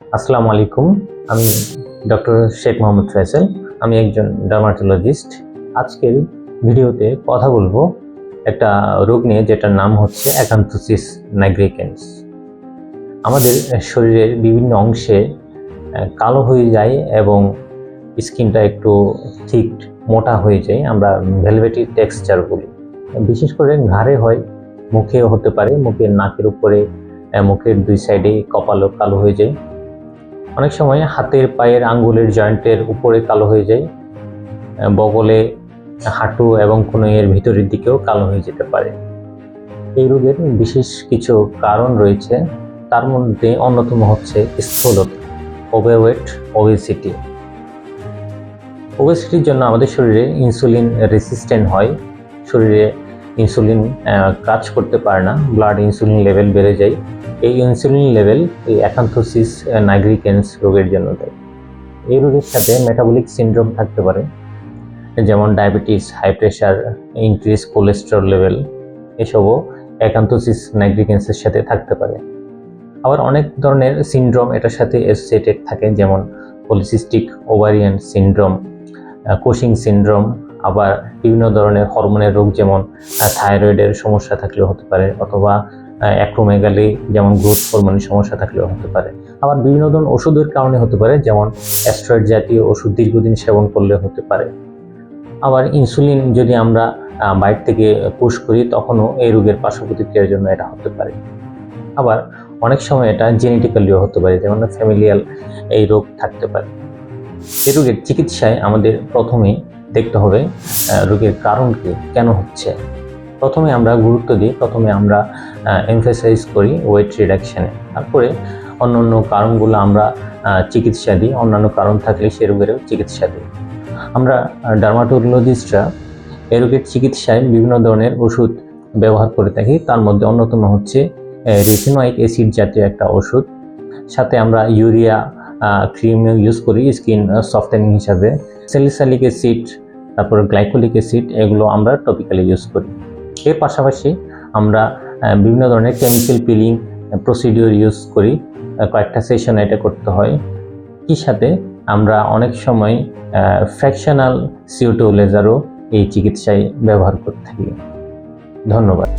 আসসালামু আলাইকুম। আমি ডক্টর শেখ মোহাম্মদ ফয়সাল। আমি একজন ডার্মাটোলজিস্ট। আজকের ভিডিওতে কথা বলব একটা রোগ নিয়ে যেটার নাম হচ্ছে অ্যাকান্থোসিস নাইগ্রিকেন্স। আমাদের শরীরের বিভিন্ন অংশে কালো হয়ে যায় এবং স্কিনটা একটু ঠিক মোটা হয়ে যায়। আমরা ভেলভেটি টেক্সচার বলি। বিশেষ করে ঘাড়ে হয় মুখে হতে পারে। মুখের নাকের উপরে মুখের দুই সাইডে কপালও কালো হয়ে যায়। অনেক সময় হাতের পায়ের আঙ্গুলের জয়েন্টের উপরে কালো হয়ে যায় বগলে হাঁটু এবং কনুইয়ের ভিতরের দিকেও কালো হয়ে যেতে পারে। এই রোগের বিশেষ কিছু কারণ রয়েছে, তার মধ্যে অন্যতম হচ্ছে স্থূলতা, ওভারওয়েট ওবেসিটি ওবেসিটির জন্য আমাদের শরীরে ইনসুলিন রেসিস্ট্যান্ট হয়, শরীরে ইনসুলিন কাজ করতে পারে না ব্লাড ইনসুলিন লেভেল বেড়ে যায়। এই ইনসুলিন লেভেল এই অ্যাকান্থোসিস নাইগ্রিকেন্স রোগের জন্য দেয়। এই রোগের সাথে মেটাবলিক সিনড্রোম থাকতে পারে, যেমন diabetes high pressure increase cholesterol level এসবও acanthosis নাইগ্রিকেন্সের সাথে থাকতে পারে। আবার অনেক ধরনের সিনড্রোম এটার সাথে অ্যাসোসিয়েটেড থাকে, যেমন polycystic ovarian syndrome Cushing syndrome আবার বিভিন্ন ধরনের হরমোনের রোগ যেমন থাইরয়েডের সমস্যা থাকলেও হতে পারে অথবা অ্যাক্রোমেগালি যেমন গ্রোথ হরমোনের সমস্যা থাকলেও হতে পারে। আবার বিভিন্ন ধরনের ওষুধের কারণে হতে পারে, যেমন অ্যাস্ট্রয়েড জাতীয় ওষুধ দীর্ঘদিন সেবন করলে হতে পারে। আবার ইনসুলিন যদি আমরা বাইর থেকে পুশ করি, তখনও এই রোগের পার্শ্ব প্রতিক্রিয়ার জন্য এটা হতে পারে। আবার অনেক সময় এটা জেনেটিক্যালিও হতে পারে, যেমন ফ্যামিলিয়াল এই রোগ থাকতে পারে। এই রোগের চিকিৎসায় আমাদের প্রথমে দেখতে হবে রোগের কারণ কি কেন হচ্ছে। প্রথমে আমরা গুরুত্ব দিই, প্রথমে আমরা এমফেসাইজ করি ওয়েট রিডাকশানে তারপরে অন্য অন্য কারণগুলো আমরা চিকিৎসা দিই, অন্যান্য কারণ থাকলে সে রোগেরও চিকিৎসা দিই। আমরা ডার্মাটোলজিস্টরা এ রোগের চিকিৎসায় বিভিন্ন ধরনের ওষুধ ব্যবহার করে থাকি। তার মধ্যে অন্যতম হচ্ছে রেসিনোয়িক অ্যাসিড জাতীয় একটা ওষুধ। সাথে আমরা ইউরিয়া ক্রিম ইউজ করি স্কিন সফটেনিং হিসাবে। সেলিসালিক অ্যাসিড তারপর গ্লাইকোলিক অ্যাসিড এগুলো আমরা টপিক্যালি ইউজ করি। এর পাশাপাশি আমরা বিভিন্ন ধরনের কেমিক্যাল পিলিং প্রসিডিওর ইউজ করি। কয়েকটা সেশন এটা করতে হয়। কি সাথে আমরা অনেক সময় ফ্র্যাকশনাল সিওটো লেজারও এই চিকিৎসায় ব্যবহার করে থাকি। ধন্যবাদ।